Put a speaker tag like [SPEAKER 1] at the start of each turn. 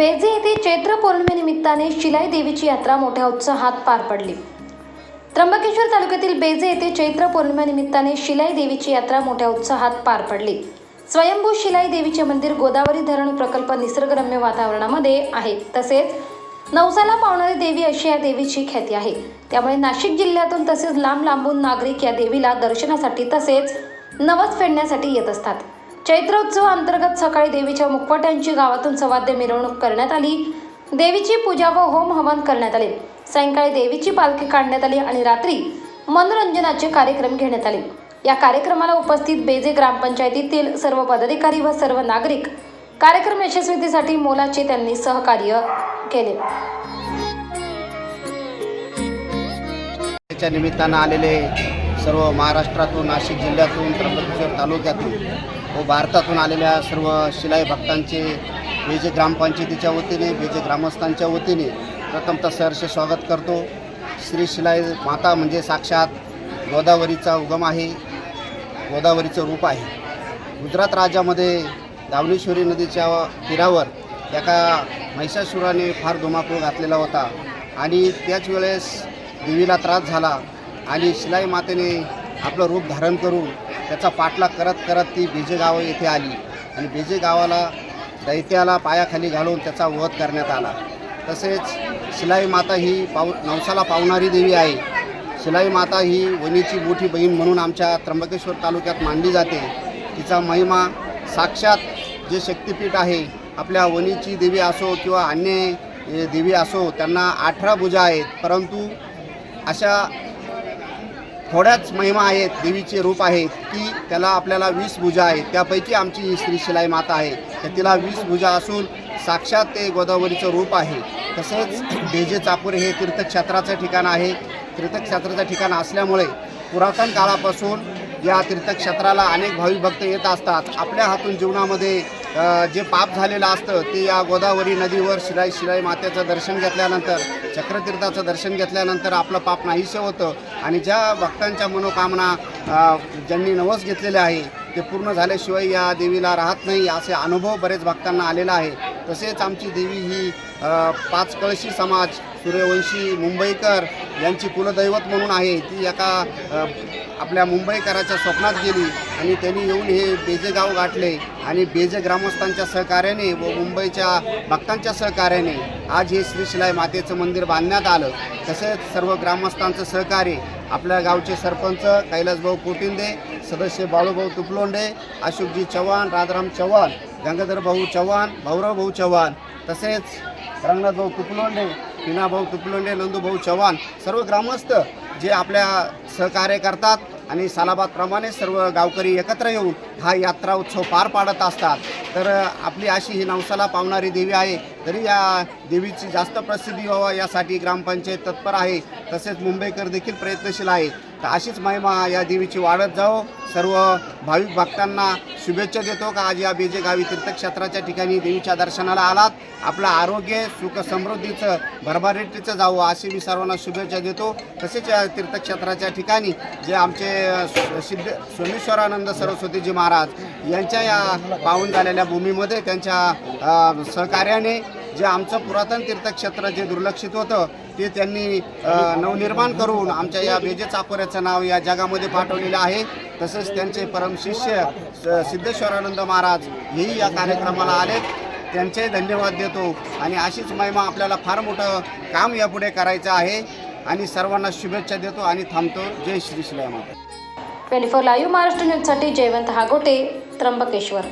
[SPEAKER 1] बेजे येथे चैत्र पौर्णिमेनिमित्ताने शिलाई देवीची यात्रा मोठ्या उत्साहात पार पडली. त्र्यंबकेश्वर तालुक्यातील बेजे येथे चैत्र पौर्णिमेनिमित्ताने शिलाई देवीची यात्रा मोठ्या उत्साहात पार पडली. स्वयंभू शिलाई देवीचे मंदिर गोदावरी धरण प्रकल्प निसर्गरम्य वातावरणामध्ये आहे. तसेच नवसाला पावणारी देवी अशी या देवीची ख्याती आहे. त्यामुळे नाशिक जिल्ह्यातून तसेच लांब लांबून नागरिक या देवीला दर्शनासाठी तसेच नवस फेडण्यासाठी येत असतात. चैत्रोत्सव अंतर्गत सकाळी देवीच्या मुखवट्यांची गावातून सवाद्य मिरवणूक करण्यात आली. देवीची पूजा व होम हवन करण्यात आले. सायंकाळी देवीची पालखी काढण्यात आली आणि रात्री मनोरंजनाचे कार्यक्रम घेण्यात आले. या कार्यक्रमाला उपस्थित बेजे ग्रामपंचायतीतील सर्व पदाधिकारी व सर्व नागरिक कार्यक्रम यशस्वीतेसाठी मोलाचे त्यांनी सहकार्य केले.
[SPEAKER 2] निमित्तानं आलेले सर्व महाराष्ट्रातून नाशिक जिल्ह्यातून त्र्यंबकेश्वर तालुक्यातून व भारतातून आलेल्या सर्व शिलाई भक्तांचे बेजे ग्रामपंचायतीच्या वतीने बेजे ग्रामस्थांच्या वतीने प्रथमतः सहर्ष स्वागत करतो. श्री शिलाई माता म्हणजे साक्षात गोदावरीचा उगम आहे गोदावरीचं रूप आहे. गुजरात राज्यामध्ये दावणेश्वरी नदीच्या तीरावर एका महिषासुराने फार धुमाकूळ घातलेला होता आणि त्याच वेळेस देवीला त्रास झाला. आणि शिलाई मातेने आपलं रूप धारण करून त्याचा पाठलाग करत करत ती बेजेगाव येथे आली. आणि बेजे गावाला दैत्याला पायाखाली घालून त्याचा वध करण्यात आला. तसेच शिलाई माता ही पाव नवसाला पावणारी देवी आहे. शिलाई माता ही वणीची मोठी बहीण म्हणून आमच्या त्र्यंबकेश्वर तालुक्यात मांडली जाते. तिचा महिमा साक्षात जे शक्तिपीठ आहे आपल्या वणीची देवी असो किंवा अन्य देवी असो त्यांना अठरा भुजा आहेत. परंतु अशा थोड्याच महिमा आहेत देवीचे रूप आहेत की त्याला आपल्याला वीस भुजा आहेत. त्यापैकी आमची ही श्री शिलाई माता आहे. तर तिला वीस भुजा असून साक्षात ते गोदावरीचं रूप आहे. तसंच बेजे चापूर हे तीर्थक्षेत्राचं ठिकाण आहे. तीर्थक्षेत्राचं ठिकाण असल्यामुळे पुरातन काळापासून या तीर्थक्षेत्राला अनेक भाविक भक्त येत असतात. आपल्या हातून जीवनामध्ये जे पाप झालेलं असतं ते या गोदावरी नदीवर शिलाई शिलाई मातेचं दर्शन घेतल्यानंतर चक्रतीर्थाचं दर्शन घेतल्यानंतर आपलं पाप नाहीसे होतं. आणि ज्या भक्तांच्या मनोकामना ज्यांनी नवस घेतलेले आहे ते पूर्ण झाल्याशिवाय या देवीला राहत नाही असे अनुभव बरेच भक्तांना आलेला आहे. तसेच आमची देवी ही पाच कळशी समाज सूर्यवंशी मुंबईकर यांची कुलदैवत म्हणून आहे. ती एका आपल्या मुंबईकराच्या स्वप्नात गेली आणि त्यांनी येऊन हे बेजे गाव गाठले आणि बेजे ग्रामस्थांच्या सहकार्याने व मुंबईच्या भक्तांच्या सहकार्याने आज हे श्रीशिलाई मातेचं मंदिर बांधण्यात आलं. तसेच सर्व ग्रामस्थांचं सहकार्य आपल्या गावचे सरपंच कैलासभाऊ कोटिंदे सदस्य बाळूभाऊ तुपलोंडे अशोकजी चव्हाण राधाराम चव्हाण गंगाधरभाऊ चव्हाण भाऊराव भाऊ चव्हाण तसेच रंगनाथ भाऊ तुपलोंडे पिनाभाऊ तुपलोंडे नंदूभाऊ चव्हाण सर्व ग्रामस्थ जे आपल्या सहकार्य करतात आणि सालाबादप्रमाणे सर्व गावकरी एकत्र येऊन हा यात्रा उत्सव पार पाडत असतात. तर आपली अशी ही नवसाला पावणारी देवी आहे. तरी या देवीची जास्त प्रसिद्धी व्हावा यासाठी ग्रामपंचायत तत्पर आहे. तसेच मुंबईकर देखील प्रयत्नशील आहे. तर अशीच महिमा या देवीची वाढत जावो. सर्व भाविक भक्तांना शुभेच्छा देतो का? आज या बेजे गावी तीर्थक्षेत्राच्या ठिकाणी देवीच्या दर्शनाला आलात. आपलं आरोग्य सुख समृद्धीचं भरभराटीचं जावं अशी मी सर्वांना शुभेच्छा देतो. तसेच या तीर्थक्षेत्राच्या ठिकाणी जे आमचे सिद्ध सोमेश्वरानंद सरस्वतीजी महाराज यांच्या या पाहून झालेल्या भूमीमध्ये त्यांच्या सहकार्याने जे आमचं पुरातन तीर्थक्षेत्र जे दुर्लक्षित होतं ते त्यांनी नवनिर्माण करून आमच्या या बेजे चाकोऱ्याचं नाव या जगामध्ये पाठवलेलं आहे. तसंच त्यांचे परमशिष्य सिद्धेश्वरानंद महाराज हेही या कार्यक्रमाला आलेत. त्यांचे धन्यवाद देतो आणि अशीच महिमा आपल्याला फार मोठं काम यापुढे करायचं आहे. आणि सर्वांना शुभेच्छा देतो आणि थांबतो. जय श्री शिलाई माता
[SPEAKER 1] ट्वेंटी फोर लाईव्ह महाराष्ट्र न्यूजसाठी जयवंत हागोटे त्र्यंबकेश्वर.